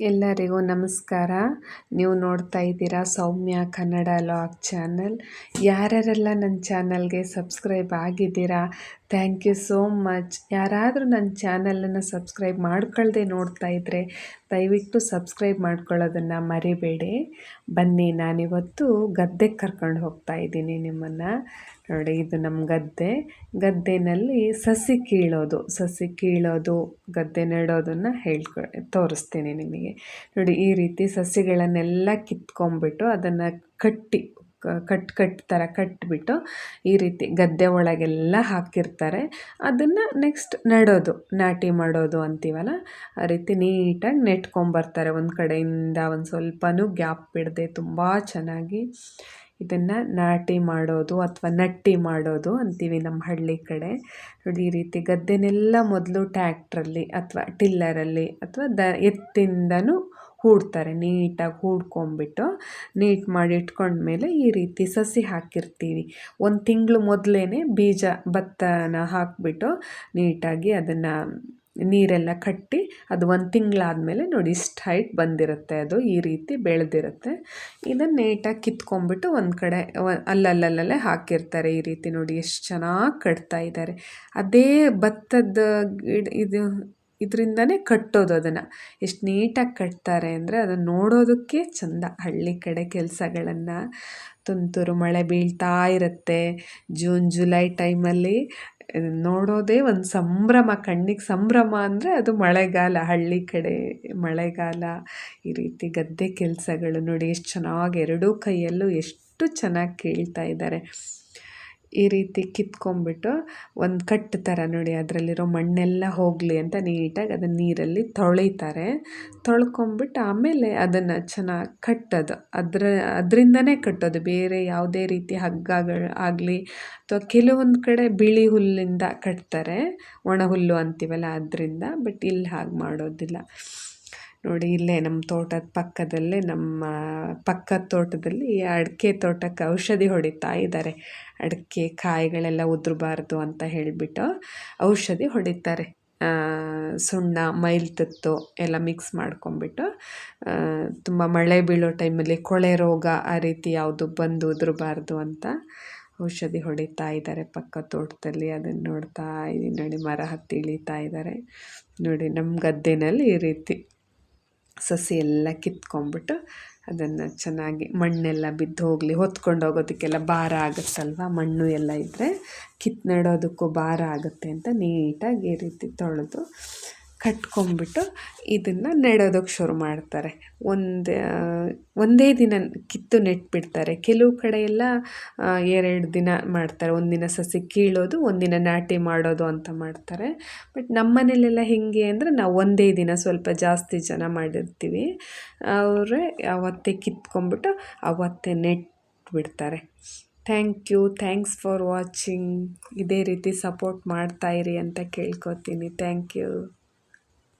ಎಲ್ಲರಿಗೂ ನಮಸ್ಕಾರ. ನೀವು ನೋಡ್ತಾ ಇದ್ದೀರಾ ಸೌಮ್ಯ ಕನ್ನಡ ಲಾಗ್ ಚಾನಲ್. ಯಾರ್ಯಾರೆಲ್ಲ ನನ್ನ ಚಾನಲ್ಗೆ ಸಬ್ಸ್ಕ್ರೈಬ್ ಆಗಿದ್ದೀರಾ ಥ್ಯಾಂಕ್ ಯು ಸೋ ಮಚ್ ಯಾರಾದರೂ ನನ್ನ ಚಾನಲನ್ನು ಸಬ್ಸ್ಕ್ರೈಬ್ ಮಾಡ್ಕೊಳ್ದೆ ನೋಡ್ತಾ ಇದ್ದರೆ ದಯವಿಟ್ಟು ಸಬ್ಸ್ಕ್ರೈಬ್ ಮಾಡ್ಕೊಳ್ಳೋದನ್ನು ಮರಿಬೇಡಿ. ಬನ್ನಿ, ನಾನಿವತ್ತು ಗದ್ದೆಗೆ ಕರ್ಕೊಂಡು ಹೋಗ್ತಾ ಇದ್ದೀನಿ ನಿಮ್ಮನ್ನು. ನೋಡಿ, ಇದು ನಮ್ಮ ಗದ್ದೆ. ಗದ್ದೆನಲ್ಲಿ ಸಸಿ ಕೀಳೋದು. ಸಸಿ ಕೀಳೋದು, ಗದ್ದೆ ನೆಡೋದನ್ನು ಹೇಳ್ಕೊ, ತೋರಿಸ್ತೀನಿ ನಿಮಗೆ. ನೋಡಿ, ಈ ರೀತಿ ಸಸಿಗಳನ್ನೆಲ್ಲ ಕಿತ್ಕೊಂಡ್ಬಿಟ್ಟು ಅದನ್ನು ಕಟ್ಟಿ ಕಟ್ ಕಟ್ ಥರ ಕಟ್ಟಿಬಿಟ್ಟು ಈ ರೀತಿ ಗದ್ದೆ ಒಳಗೆಲ್ಲ ಹಾಕಿರ್ತಾರೆ ಅದನ್ನು ನೆಕ್ಸ್ಟ್ ನೆಡೋದು, ನಾಟಿ ಮಾಡೋದು ಅಂತೀವಲ್ಲ, ಆ ರೀತಿ ನೀಟಾಗಿ ನೆಟ್ಕೊಂಬರ್ತಾರೆ. ಒಂದು ಕಡೆಯಿಂದ ಒಂದು ಸ್ವಲ್ಪನೂ ಗ್ಯಾಪ್ ಬಿಡದೆ ತುಂಬ ಚೆನ್ನಾಗಿ ಇದನ್ನು ನಾಟಿ ಮಾಡೋದು ಅಥವಾ ನಟ್ಟಿ ಮಾಡೋದು ಅಂತೀವಿ ನಮ್ಮ ಹಳ್ಳಿ ಕಡೆ. ನೋಡಿ, ಈ ರೀತಿ ಗದ್ದೆನೆಲ್ಲ ಮೊದಲು ಟ್ಯಾಕ್ಟ್ರಲ್ಲಿ ಅಥವಾ ಟಿಲ್ಲರಲ್ಲಿ ಅಥವಾ ದ ಎತ್ತಿಂದನೂ ಹೂಡ್ತಾರೆ, ನೀಟಾಗಿ ಹೂಡ್ಕೊಂಬಿಟ್ಟು ನೀಟ್ ಮಾಡಿ ಇಟ್ಕೊಂಡ್ಮೇಲೆ ಈ ರೀತಿ ಸಸಿ ಹಾಕಿರ್ತೀವಿ. ಒಂದು ತಿಂಗಳು ಮೊದಲೇ ಬೀಜ, ಭತ್ತನ ಹಾಕಿಬಿಟ್ಟು ನೀಟಾಗಿ ಅದನ್ನು ನೀರೆಲ್ಲ ಕಟ್ಟಿ ಅದು ಒಂದು ತಿಂಗಳಾದಮೇಲೆ ನೋಡಿ ಇಷ್ಟು ಹೈಟ್ ಬಂದಿರುತ್ತೆ ಅದು, ಈ ರೀತಿ ಬೆಳೆದಿರುತ್ತೆ. ಇದನ್ನು ನೀಟಾಗಿ ಕಿತ್ಕೊಂಡ್ಬಿಟ್ಟು ಒಂದು ಕಡೆ ಅಲ್ಲಲ್ಲಲ್ಲೇ ಹಾಕಿರ್ತಾರೆ ಈ ರೀತಿ ನೋಡಿ ಎಷ್ಟು ಚೆನ್ನಾಗಿ ಕಟ್ತಾ ಇದ್ದಾರೆ ಅದೇ ಭತ್ತದ ಗಿಡ, ಇದು, ಇದರಿಂದನೇ ಕಟ್ಟೋದು ಅದನ್ನು. ಎಷ್ಟು ನೀಟಾಗಿ ಕಟ್ತಾರೆ ಅಂದರೆ ಅದನ್ನು ನೋಡೋದಕ್ಕೆ ಚೆಂದ. ಹಳ್ಳಿ ಕಡೆ ಕೆಲಸಗಳನ್ನು ತುಂತುರು ಮಳೆ ಬೀಳ್ತಾ ಇರುತ್ತೆ. ಜೂನ್, ಜುಲೈ ಟೈಮಲ್ಲಿ ನೋಡೋದೇ ಒಂದು ಸಂಭ್ರಮ, ಕಣ್ಣಿಗೆ ಸಂಭ್ರಮ ಅಂದರೆ ಅದು ಮಳೆಗಾಲ, ಹಳ್ಳಿ ಕಡೆ ಮಳೆಗಾಲ, ಈ ರೀತಿ ಗದ್ದೆ ಕೆಲಸಗಳು ನೋಡಿ ಎಷ್ಟು ಚೆನ್ನಾಗಿ ಎರಡೂ ಕೈಯಲ್ಲೂ ಎಷ್ಟು ಚೆನ್ನಾಗಿ ಕೇಳ್ತಾ ಇದ್ದಾರೆ. ಈ ರೀತಿ ಕಿತ್ಕೊಂಡ್ಬಿಟ್ಟು ಒಂದು ಕಟ್ಟು ಥರ ನೋಡಿ ಅದರಲ್ಲಿರೋ ಮಣ್ಣೆಲ್ಲ ಹೋಗಲಿ ಅಂತ ನೀಟಾಗಿ ಅದನ್ನು ನೀರಲ್ಲಿ ತೊಳಿತಾರೆ. ತೊಳ್ಕೊಂಬಿಟ್ಟು ಆಮೇಲೆ ಅದನ್ನು ಚೆನ್ನಾಗಿ ಕಟ್ಟೋದು. ಅದರ, ಅದರಿಂದನೇ ಕಟ್ಟೋದು. ಬೇರೆ ಯಾವುದೇ ರೀತಿ ಹಗ್ಗಗಳು ಆಗಲಿ ಅಥವಾ ಕೆಲವೊಂದು ಕಡೆ ಬಿಳಿ ಹುಲ್ಲಿಂದ ಕಟ್ತಾರೆ. ಒಣ ಹುಲ್ಲು ಅಂತೀವಲ್ಲ, ಅದರಿಂದ. ಬಟ್ ಇಲ್ಲಿ ಹಾಗೆ ಮಾಡೋದಿಲ್ಲ. ನೋಡಿ ಇಲ್ಲೇ ನಮ್ಮ ತೋಟದ ಪಕ್ಕದಲ್ಲೇ ನಮ್ಮ ಪಕ್ಕದ ತೋಟದಲ್ಲಿ ಅಡಿಕೆ ತೋಟಕ್ಕೆ ಔಷಧಿ ಹೊಡಿತಾ ಇದ್ದಾರೆ. ಅಡಿಕೆ ಕಾಯಿಗಳೆಲ್ಲ ಉದುರಬಾರ್ದು ಅಂತ ಹೇಳಿಬಿಟ್ಟು ಔಷಧಿ ಹೊಡಿತಾರೆ. ಸುಣ್ಣ ಮೈಲ್ತತ್ತು ಎಲ್ಲ ಮಿಕ್ಸ್ ಮಾಡ್ಕೊಂಬಿಟ್ಟು ತುಂಬ ಮಳೆ ಬೀಳೋ ಟೈಮಲ್ಲಿ ಕೊಳೆ ರೋಗ ಆ ರೀತಿ ಯಾವುದು ಬಂದು ಉದುರಬಾರ್ದು ಅಂತ ಔಷಧಿ ಹೊಡಿತಾ ಇದ್ದಾರೆ ಪಕ್ಕ ತೋಟದಲ್ಲಿ. ಅದನ್ನು ನೋಡ್ತಾ ಇದ್ದೀನಿ ನೋಡಿ, ಮರ ಹತ್ತಿ ಇಳಿತಾ ಇದ್ದಾರೆ. ನೋಡಿ, ನಮ್ಮ ಗದ್ದೆನಲ್ಲಿ ಈ ರೀತಿ. ಸಸಿ ಎಲ್ಲ ಕಿತ್ಕೊಂಡ್ಬಿಟ್ಟು ಅದನ್ನು ಚೆನ್ನಾಗಿ ಮಣ್ಣೆಲ್ಲ ಬಿದ್ದು ಹೋಗಲಿ, ಹೊತ್ಕೊಂಡು ಹೋಗೋದಕ್ಕೆಲ್ಲ ಭಾರ ಆಗುತ್ತಲ್ವ? ಮಣ್ಣು ಎಲ್ಲ ಇದ್ದರೆ ಕಿತ್ತು ನೆಡೋದಕ್ಕೂ ಭಾರ ಆಗುತ್ತೆ ಅಂತ ನೀಟಾಗಿ ಈ ರೀತಿ ತೊಳೆದು ಕಟ್ಕೊಂಡ್ಬಿಟ್ಟು ಇದನ್ನು ನೆಡೋದಕ್ಕೆ ಶುರು ಮಾಡ್ತಾರೆ. ಒಂದು ಒಂದೇ ದಿನ ಕಿತ್ತು ನೆಟ್ಬಿಡ್ತಾರೆ. ಕೆಲವು ಕಡೆ ಎಲ್ಲ ಎರಡು ದಿನ ಮಾಡ್ತಾರೆ. ಒಂದಿನ ಸಸಿ ಕೀಳೋದು ಒಂದಿನ ನಾಟಿ ಮಾಡೋದು ಅಂತ ಮಾಡ್ತಾರೆ. ಬಟ್ ನಮ್ಮ ಮನೇಲೆಲ್ಲ ಹೇಗೆ ಅಂದರೆ ನಾವು ಒಂದೇ ದಿನ ಸ್ವಲ್ಪ ಜಾಸ್ತಿ ಜನ ಮಾಡಿರ್ತೀವಿ. ಅವರೇ ಅವತ್ತೇ ಕಿತ್ಕೊಂಡ್ಬಿಟ್ಟು ಅವತ್ತೇ ನೆಟ್ಬಿಡ್ತಾರೆ. Thank you, thanks for watching. ಇದೇ ರೀತಿ ಸಪೋರ್ಟ್ ಮಾಡ್ತಾಯಿರಿ ಅಂತ ಕೇಳ್ಕೊತೀನಿ. Thank you.